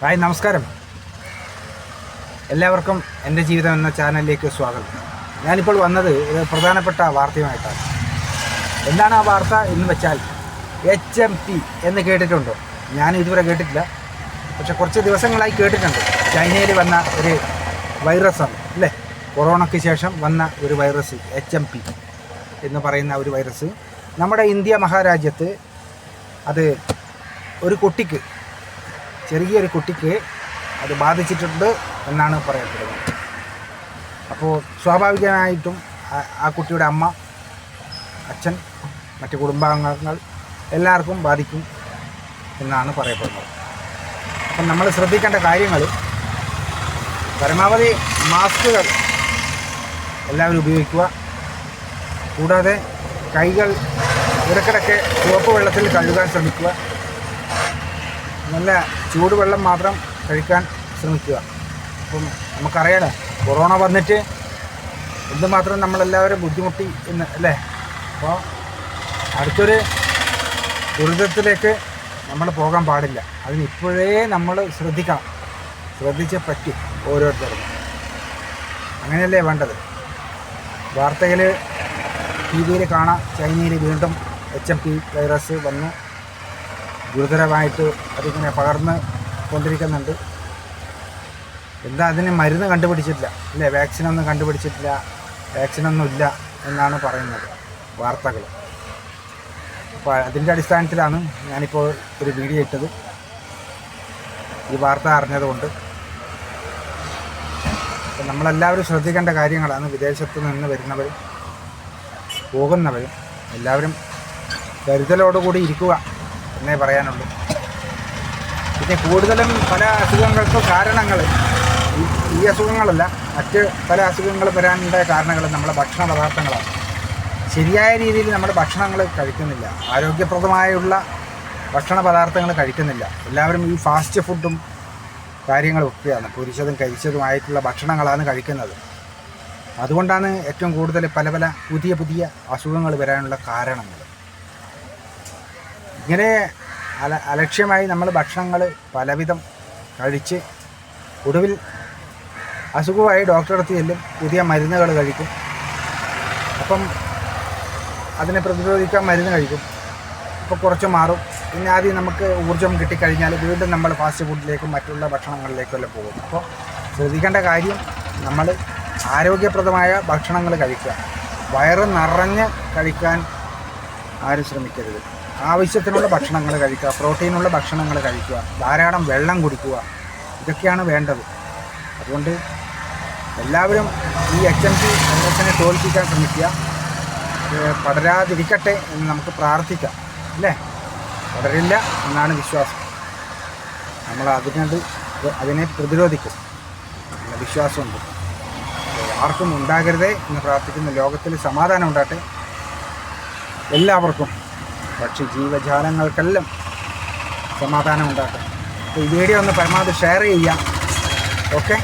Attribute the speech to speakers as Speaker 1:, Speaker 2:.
Speaker 1: Hi നമസ്കാരം. എല്ലാവർക്കും എന്റെ ജീവിതം എന്ന ചാനലിലേക്ക് സ്വാഗതം. ഞാനിപ്പോൾ വന്നത് ഒരു പ്രധാനപ്പെട്ട വാർത്തയുമായിട്ടാണ്. എന്താണ് ആ വാർത്ത എന്ന് വെച്ചാൽ എച്ച് എം പി എന്ന് കേട്ടിട്ടുണ്ടോ. ഞാൻ ഇതുവരെ കേട്ടിട്ടില്ല. പക്ഷെ കുറച്ച് ദിവസങ്ങളായി കേട്ടിട്ടുണ്ട്. ചൈനയിൽ വന്ന ഒരു വൈറസാണ് അല്ലേ? കൊറോണയ്ക്ക് ശേഷം വന്ന ഒരു വൈറസ് എച്ച് എം പി എന്ന് പറയുന്ന ഒരു വൈറസ്. നമ്മുടെ ഇന്ത്യ മഹാരാജ്യത്ത് അത് ഒരു കുട്ടിക്ക് ചെറിയൊരു കുട്ടിക്ക് അത് ബാധിച്ചിട്ടുണ്ട് എന്നാണ് പറയപ്പെടുന്നത്. അപ്പോൾ സ്വാഭാവികമായിട്ടും ആ- കുട്ടിയുടെ അമ്മ അച്ഛൻ മറ്റ് കുടുംബാംഗങ്ങൾ എല്ലാവർക്കും ബാധിക്കും എന്നാണ് പറയപ്പെടുന്നത്. അപ്പം നമ്മൾ ശ്രദ്ധിക്കേണ്ട കാര്യങ്ങൾ പരമാവധി മാസ്കുകൾ എല്ലാവരും ഉപയോഗിക്കുക. കൂടാതെ കൈകൾ ഇടയ്ക്കിടയ്ക്ക് ചുവപ്പ് വെള്ളത്തിൽ കഴുകാൻ ശ്രമിക്കുക. നല്ല ചൂടുവെള്ളം മാത്രം കഴിക്കാൻ ശ്രമിക്കുക. അപ്പം നമുക്കറിയാലോ കൊറോണ വന്നിട്ട് എന്തുമാത്രം നമ്മളെല്ലാവരും ബുദ്ധിമുട്ടി എന്ന് അല്ലേ? അപ്പോൾ അടുത്തൊരു ദുരിതത്തിലേക്ക് നമ്മൾ പോകാൻ പാടില്ല. അതിന് ഇപ്പോഴേ നമ്മൾ ശ്രദ്ധിക്കണം. ശ്രദ്ധിച്ചേ പറ്റും ഓരോരുത്തരും അങ്ങനെയല്ലേ വേണ്ടത്? വാർത്തയിൽ ടി വിയിൽ കാണാം. ചൈനയിൽ വീണ്ടും എച്ച് എം പി വൈറസ് വന്നു. ഗുരുതരമായിട്ട് അതിങ്ങനെ പകർന്ന് കൊണ്ടിരിക്കുന്നുണ്ട്. എന്താ അതിന് മരുന്ന് കണ്ടുപിടിച്ചിട്ടില്ല. അല്ലേ വാക്സിനൊന്നും കണ്ടുപിടിച്ചിട്ടില്ല. വാക്സിനൊന്നും ഇല്ല എന്നാണ് പറയുന്നത് വാർത്തകൾ. അപ്പോൾ അതിന്റെ അടിസ്ഥാനത്തിലാണ് ഞാനിപ്പോൾ ഒരു വീഡിയോ ഇട്ടത്. ഈ വാർത്ത അറിഞ്ഞതുകൊണ്ട്. അപ്പം നമ്മളെല്ലാവരും ശ്രദ്ധിക്കേണ്ട കാര്യങ്ങളാണ്. വിദേശത്ത് നിന്ന് വരുന്നവരും പോകുന്നവരും എല്ലാവരും കരുതലോടുകൂടി ഇരിക്കുക. എന്നേ പറയാനുള്ളൂ. പിന്നെ കൂടുതലും പല അസുഖങ്ങൾക്കും കാരണങ്ങൾ ഈ- അസുഖങ്ങളല്ല മറ്റ് പല അസുഖങ്ങൾ വരാനുള്ള കാരണങ്ങൾ നമ്മുടെ ഭക്ഷണ പദാർത്ഥങ്ങളാണ്. ശരിയായ രീതിയിൽ നമ്മൾ ഭക്ഷണങ്ങൾ കഴിക്കുന്നില്ല. ആരോഗ്യപ്രദമായുള്ള ഭക്ഷണ പദാർത്ഥങ്ങൾ കഴിക്കുന്നില്ല. എല്ലാവരും ഈ ഫാസ്റ്റ് ഫുഡും കാര്യങ്ങളും ഒക്കെയാണ്. പൊരിച്ചതും കരിച്ചതുമായിട്ടുള്ള ഭക്ഷണങ്ങളാണ് കഴിക്കുന്നത്. അതുകൊണ്ടാണ് ഏറ്റവും കൂടുതൽ പല പല പുതിയ പുതിയ അസുഖങ്ങൾ വരാനുള്ള കാരണങ്ങൾ ഇങ്ങനെ അല അലക്ഷ്യമായി നമ്മൾ ഭക്ഷണങ്ങൾ പലവിധം കഴിച്ച് ഒടുവിൽ അസുഖമായി ഡോക്ടറെടുത്ത് ചെല്ലും പുതിയ മരുന്നുകൾ കഴിക്കും. അപ്പം അതിനെ പ്രതിരോധിക്കാൻ മരുന്ന് കഴിക്കും. അപ്പോൾ കുറച്ച് മാറും. പിന്നെ ആദ്യം നമുക്ക് ഊർജം കിട്ടിക്കഴിഞ്ഞാൽ വീണ്ടും നമ്മൾ ഫാസ്റ്റ് ഫുഡിലേക്കും മറ്റുള്ള ഭക്ഷണങ്ങളിലേക്കും എല്ലാം പോകും. അപ്പോൾ ശ്രദ്ധിക്കേണ്ട കാര്യം നമ്മൾ ആരോഗ്യപ്രദമായ ഭക്ഷണങ്ങൾ കഴിക്കുക. വയറ് നിറഞ്ഞ് കഴിക്കാൻ ആരും ശ്രമിക്കരുത്. ആവശ്യത്തിനുള്ള ഭക്ഷണങ്ങൾ കഴിക്കുക പ്രോട്ടീനുള്ള ഭക്ഷണങ്ങൾ കഴിക്കുക ധാരാളം വെള്ളം കുടിക്കുക ഇതൊക്കെയാണ് വേണ്ടത്. അതുകൊണ്ട് എല്ലാവരും ഈ എച്ച് എം പി വൈറസിനെ തോൽപ്പിക്കാൻ ശ്രമിക്കുക. പടരാതിരിക്കട്ടെ എന്ന് നമുക്ക് പ്രാർത്ഥിക്കാം. അല്ലേ? പടരില്ല എന്നാണ് വിശ്വാസം. നമ്മൾ അതിനത് അതിനെ പ്രതിരോധിക്കും. വിശ്വാസമുണ്ട്. ആർക്കും ഉണ്ടാകരുതേ എന്ന് പ്രാർത്ഥിക്കുന്ന. ലോകത്തിൽ സമാധാനം ഉണ്ടാകട്ടെ. എല്ലാവർക്കും പക്ഷി ജീവജാലങ്ങൾക്കെല്ലാം സമാധാനം ഉണ്ടാക്കാം അപ്പോൾ ഈ വീഡിയോ ഒന്ന് പരമാവധി ഷെയർ ചെയ്യാം ഓക്കെ?